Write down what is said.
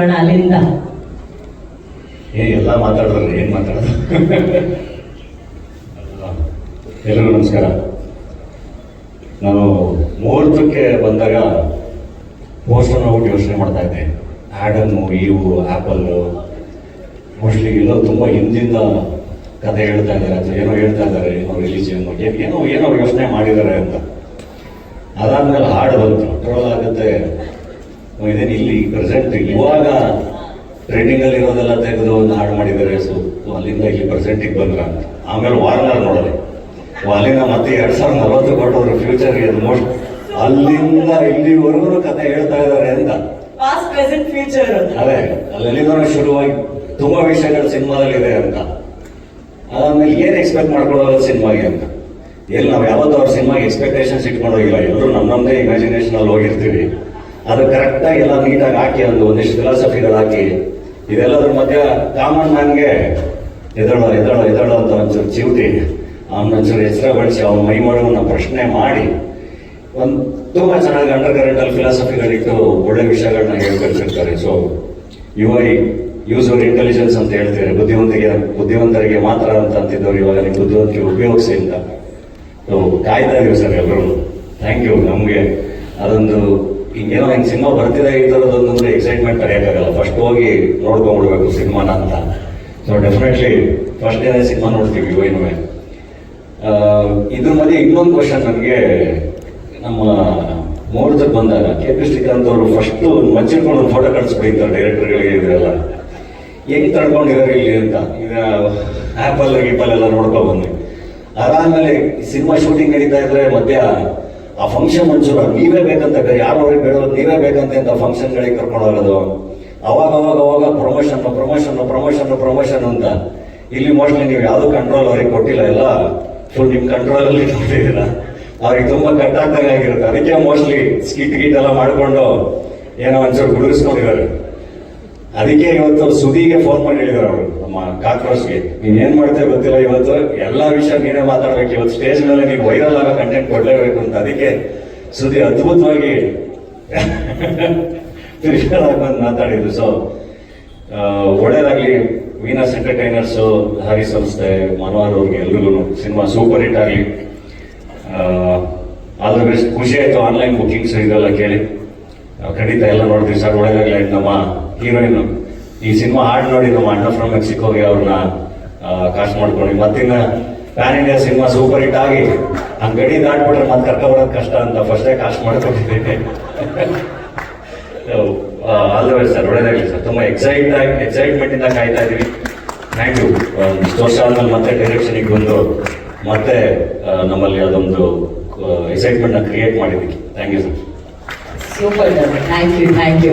ಅಲ್ಲಿಂದ. ಏ, ಎಲ್ಲ ಮಾತಾಡಿದ್ರಲ್ಲ ಏನು ಮಾತಾಡೋದು? ಎಲ್ಲರಿಗೂ ನಮಸ್ಕಾರ. ನಾನು ಮುಹೂರ್ತಕ್ಕೆ ಬಂದಾಗ ಪೋಸ್ಟರ್ ಹೋಗಿ ಯೋಚನೆ ಮಾಡ್ತಾ ಇದ್ದೆ. ಆ್ಯಡನ್ನು ಇವು ಆ್ಯಪಲ್ಲು ಮೋಸ್ಟ್ಲಿ ಎಲ್ಲೋ ತುಂಬ ಹಿಂದಿಂದ ಕತೆ ಹೇಳ್ತಾ ಇದ್ದಾರೆ, ಅಥವಾ ಏನೋ ಹೇಳ್ತಾ ಇದ್ದಾರೆ, ಏನೋ ರಿಲಿಜಿಯನ್ ಏನೋ ಏನೋ ಯೋಚನೆ ಮಾಡಿದ್ದಾರೆ ಅಂತ. ಅದಾದ್ಮೇಲೆ ಹಾಡು ಬಂತು. ಟ್ರೋಲ್ ಆಗುತ್ತೆ. ಇದೇನು ಇಲ್ಲಿ ಪ್ರೆಸೆಂಟ್ ಇವಾಗ ಟ್ರೆಂಡಿಂಗ್ ಅಲ್ಲಿ ಇರೋದೆಲ್ಲ ತೆಗೆದು ಒಂದು ಹಾಡು ಮಾಡಿದ್ದಾರೆ ಸೊ ಅಲ್ಲಿಂದ ಇಲ್ಲಿ ಪ್ರೆಸೆಂಟಿಗೆ ಬಂದ್ರ ಅಂತ. ಆಮೇಲೆ ವಾರ್ನರ್ ನೋಡಿದೆ ಅಲ್ಲಿಂದ ಮತ್ತೆ ಎರಡ್ ಸಾವಿರದ ನಲವತ್ತು ಕೊಟ್ಟವ್ರ ಫ್ಯೂಚರ್ ಮೋಸ್ಟ್ ಅಲ್ಲಿಂದ ಇಲ್ಲಿವರೆಗೂ ಕತೆ ಹೇಳ್ತಾ ಇದ್ದಾರೆ ಅಂತ. ಪಾಸ್ಟ್ ಪ್ರೆಸೆಂಟ್ ಫ್ಯೂಚರ್ ಅದೇ ಅಲ್ಲಿಂದ ಶುರುವಾಗಿ ತುಂಬಾ ವಿಷಯಗಳು ಸಿನಿಮಾದಲ್ಲಿ ಇದೆ ಅಂತ. ಆಮೇಲೆ ಏನ್ ಎಕ್ಸ್ಪೆಕ್ಟ್ ಮಾಡ್ಕೊಳ್ಳೋದು ಸಿನಿಮಾಗೆ ಅಂತ. ಎಲ್ಲಿ ನಾವು ಯಾವತ್ತೂ ಅವ್ರ ಸಿನಿಮಾಗೆ ಎಕ್ಸ್ಪೆಕ್ಟೇಷನ್ಸ್ ಇಟ್ಕೊಂಡೋಗಿಲ್ಲ ಎಲ್ಲರೂ ನಮ್ಮ ನಮ್ಮದೇ ಇಮ್ಯಾಜಿನೇಷನ್ ಅಲ್ಲಿ ಹೋಗಿರ್ತೀವಿ. ಅದು ಕರೆಕ್ಟಾಗಿ ಎಲ್ಲ ನೀಟಾಗಿ ಹಾಕಿ ಒಂದು ಒಂದಿಷ್ಟು ಫಿಲಾಸಫಿಗಳು ಹಾಕಿ ಇದೆಲ್ಲದ್ರ ಮಧ್ಯ ಕಾಮನ್ ನನಗೆ ಎದಳೋ ಎದಳೋ ಎದಳೋ ಅಂತ ಒಂಚೂರು ಚಿವುಟಿ ಅವ್ನ ಒಂಚೂರು ಎಚ್ಚರ ಬಳಸಿ ಅವನ ಮೈ ಪ್ರಶ್ನೆ ಮಾಡಿ, ಒಂದು ತುಂಬಾ ಚೆನ್ನಾಗಿ ಅಂಡರ್ ಕರೆಂಟಲ್ಲಿ ಫಿಲಾಸಫಿಗಳಿಟ್ಟು ಒಳ್ಳೆ ವಿಷಯಗಳನ್ನ ಹೇಳ್ಕೊಳ್ತಿರ್ತಾರೆ so you I use our intelligence ಅಂತ ಹೇಳ್ತಾರೆ ಬುದ್ಧಿವಂತಿಗೆ, ಬುದ್ಧಿವಂತರಿಗೆ ಮಾತ್ರ ಅಂತ ಅಂತಿದ್ದವ್ರು ಇವಾಗ ನಿಮ್ಮ ಬುದ್ಧಿವಂತಿಕೆ ಉಪಯೋಗಿಸಿ ಅಂತ. ಕಾಯ್ತಾ ಇದೀವಿ ಸರ್ ಎಲ್ಲರೂ ಥ್ಯಾಂಕ್ ಯು ನಮಗೆ ಅದೊಂದು ಹಿಂಗೇನೋ ಹಿಂಗೆ ಸಿನಿಮಾ ಬರ್ತಿದೆ ಈ ಎಕ್ಸೈಟ್ಮೆಂಟ್ ತಡೆಯೋಕ್ಕಾಗಲ್ಲ ಫಸ್ಟ್ ಹೋಗಿ ನೋಡ್ಕೊಂಡ್ಬಿಡ್ಬೇಕು ಸಿನಿಮಾನ ಅಂತ. So definitely first day cinema ನೋಡ್ತೀವಿ ಯುವೈನುವೆ ಇದ್ರ ಮಧ್ಯೆ ಇನ್ನೊಂದು ಕ್ವಶನ್ ನನಗೆ ನಮ್ಮ ಮುಹೂರ್ತಕ್ಕೆ ಬಂದಾಗ, ಕೆ ಪಿ ಶ್ರೀಕಾಂತ್ ಅವರು ಫಸ್ಟ್ ಮಚ್ಚಿಟ್ಕೊಂಡು ಒಂದು ಫೋಟೋ ಕಳಿಸ್ಬಿಟ್ಟಿದ್ದಾರೆ ಡೈರೆಕ್ಟರ್ಗಳಿಗೆ ಇದೆಲ್ಲ ಹೆಂಗ್ ತಡ್ಕೊಂಡಿರೋ ಇಲ್ಲಿ ಅಂತ. ಈಗ ಆ್ಯಪಲ್ ಗೀಪಲ್ಲೆಲ್ಲ ನೋಡ್ಕೊ ಬಂದ್ವಿ. ಅದಾದ್ಮೇಲೆ ಸಿನಿಮಾ ಶೂಟಿಂಗ್ ನಡೀತಾ ಇದ್ರೆ ಮಧ್ಯ ಆ ಫಂಕ್ಷನ್ ಒಂಚೂರು ನೀವೇ ಬೇಕಂತ ಯಾರು ಅವ್ರಿಗೆ ನೀವೇ ಬೇಕಂತ ಅಂತ ಫಂಕ್ಷನ್ಗಳಿಗೆ ಕರ್ಕೊಂಡು ಹೋಗೋದು. ಅವಾಗ ಅವಾಗ ಅವಾಗ ಪ್ರಮೋಷನ್ ಪ್ರಮೋಷನ್ ಪ್ರಮೋಷನ್ ಪ್ರಮೋಷನ್ ಅಂತ. ಇಲ್ಲಿ ಮೋಸ್ಟ್ಲಿ ನೀವು ಯಾವುದು ಕಂಟ್ರೋಲ್ ಅವ್ರಿಗೆ ಕೊಟ್ಟಿಲ್ಲ, ಎಲ್ಲ ಫುಲ್ ನಿಮ್ಮ ಕಂಟ್ರೋಲ್ ಅಲ್ಲಿ ಕೊಟ್ಟಿದ್ದೀರಾ. ಅವ್ರಿಗೆ ತುಂಬಾ ಕಟ್ಟಾಗ್ದಂಗೆ ಆಗಿರುತ್ತೆ. ಅದಕ್ಕೆ ಮೋಸ್ಟ್ಲಿ ಸ್ಕಿಟ್ ಗೀಟ್ ಎಲ್ಲ ಮಾಡ್ಕೊಂಡು ಏನೋ ಒಂಚೂರು ಗುಡುಗಿಸ್ಕೊಂಡಿದ್ದಾರೆ. ಅದಕ್ಕೆ ಇವತ್ತು ಸುದೀಗೆ ಫೋನ್ ಮಾಡಿ ಹೇಳಿದ್ರು ಅವರು, ನಮ್ಮ ಕಾಕ್ರೋಚ್ಗೆ. ನೀನ್ ಏನ್ ಮಾಡ್ತೇವೆ ಗೊತ್ತಿಲ್ಲ ಇವತ್ತು, ಎಲ್ಲಾ ವಿಷಯ ನೀನೇ ಮಾತಾಡ್ಬೇಕು. ಇವತ್ತು ಸ್ಟೇಜ್ ಮೇಲೆ ನೀವು ವೈರಲ್ ಆಗೋ ಕಂಟೆಂಟ್ ಕೊಡ್ಲೇಬೇಕು ಅಂತ. ಅದಕ್ಕೆ ಸುದಿ ಅದ್ಭುತವಾಗಿ ಹಾಕೊಂಡು ಮಾತಾಡಿದ್ರು. ಸೊ ಒಳ್ಳೇದಾಗ್ಲಿ ವೀನಸ್ ಎಂಟರ್ಟೈನರ್ಸ್ ಹರಿ ಸಂಸ್ಥೆ, ಮನೋಹರ್ ಅವ್ರಿಗೆ ಎಲ್ರಿಗೂ ಸಿನಿಮಾ ಸೂಪರ್ ಹಿಟ್ ಆಗಲಿ. All the best. ಖುಷಿ ಆಯ್ತು ಆನ್ಲೈನ್ ಬುಕ್ಕಿಂಗ್ಸ್ ಇದೆಲ್ಲ ಕೇಳಿ. ಖಂಡಿತ ಎಲ್ಲ ನೋಡ್ತೀವಿ ಸರ್. ಆಯ್ತು ನಮ್ಮ ಹೀರೋಯಿನ್ ಈ ಸಿನಿಮಾ ಹಾಡು ನೋಡಿ ನಮ್ಮ ಅಣ್ಣ ಫ್ರಮ್ ಮೆಕ್ಸಿಕೋಗೆ ಅವ್ರನ್ನ ಕಾಸ್ಟ್ ಮಾಡ್ಕೊಂಡು ಮತ್ತಿನ್ನ pan India cinema super hit ಆಗಿ ಹಂಗೆ ಗಡಿ ದಾಟ್ಬಿಟ್ರೆ ಮತ್ತೆ ಕರ್ಕೊ ಬರೋದು ಕಷ್ಟ ಅಂತ ಫಸ್ಟೇ ಕಾಸ್ಟ್ ಮಾಡ್ಕೊಂಡಿದ್ದೇನೆ ಆಲ್ ದ ಸರ್. ಒಳ್ಳೇದಾಗಲಿ ಸರ್. ತುಂಬ ಎಕ್ಸೈಟ್ ಆಗಿ ಎಕ್ಸೈಟ್ಮೆಂಟ್ ಇಂದ ಕಾಯ್ತಾ ಇದೀವಿ ಥ್ಯಾಂಕ್ ಯು ಇಷ್ಟು ವರ್ಷ ಆದ್ಮೇಲೆ ಮತ್ತೆ ಡೈರೆಕ್ಷನಿಗೆ ಬಂದು ಮತ್ತೆ ನಮ್ಮಲ್ಲಿ ಅದೊಂದು ಎಕ್ಸೈಟ್ಮೆಂಟ್ ಕ್ರಿಯೇಟ್ ಮಾಡಿದ್ವಿ thank you sir super thank you thank you